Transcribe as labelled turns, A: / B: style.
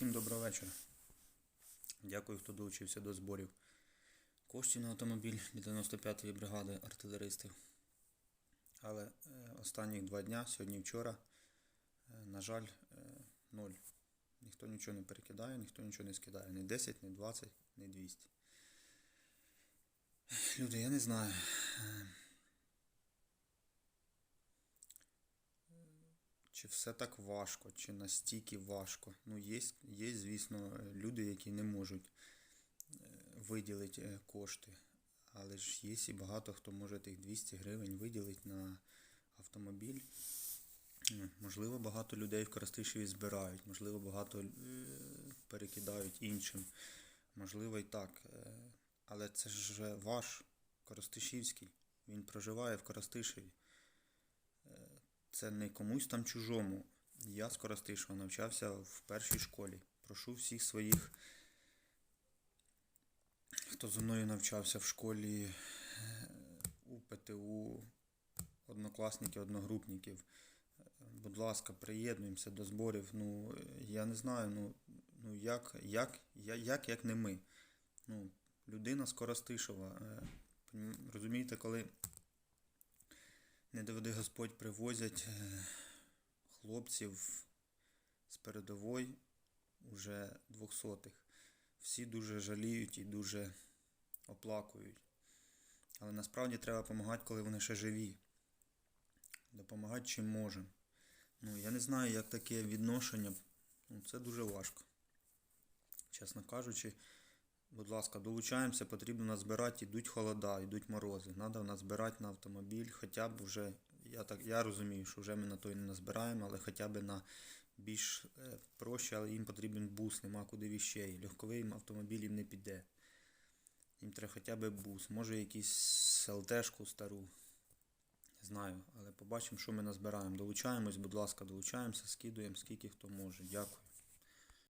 A: Всім доброго вечора. Дякую, хто долучився до зборів. Коштів на автомобіль від 95-ї бригади артилеристів. Але е, останніх два дня, сьогодні вчора, е, на жаль, е, ноль. Ніхто нічого не перекидає, ніхто нічого не скидає. Ні 10, ні 20, ні 200. Люди, я не знаю. Чи все так важко, чи настільки важко. Ну, є, є, звісно, люди, які не можуть е, виділити е, кошти. Але ж є і багато хто може тих 200 гривень виділити на автомобіль. Можливо, багато людей в Коростишеві збирають, можливо, багато е, перекидають іншим. Можливо, і так. Але це ж ваш Коростишівський. Він проживає в Коростишеві. Це не комусь там чужому. Я з навчався в першій школі. Прошу всіх своїх, хто зі мною навчався в школі е, у ПТУ, однокласників, одногрупників. е, Будь ласка, приєднуємося до зборів. Ну, я не знаю, ну, ну як, як, як, як не ми. Ну, людина з Коростишева. е, Розумієте, коли не доведи Господь привозять е, хлопців з передової уже двохсотих. Всі дуже жаліють і дуже оплакують. Але насправді треба допомагати, коли вони ще живі. Допомагати чим можемо. Ну, я не знаю, як таке відношення. Ну, це дуже важко. Чесно кажучи, будь ласка, долучаємося, потрібно назбирати, йдуть холода, йдуть морози. Треба назбирати на автомобіль, хоча б вже, я так я розумію, що вже ми на той не назбираємо, але хоча б на більш е, проще, але їм потрібен бус, нема куди віщей. Легковий автомобіль їм не піде. Їм треба хоча б бус, може якийсь ЛТшку стару. Не знаю, але побачимо, що ми назбираємо. Долучаємось, будь ласка, долучаємося, скидуємо, скільки хто може. Дякую.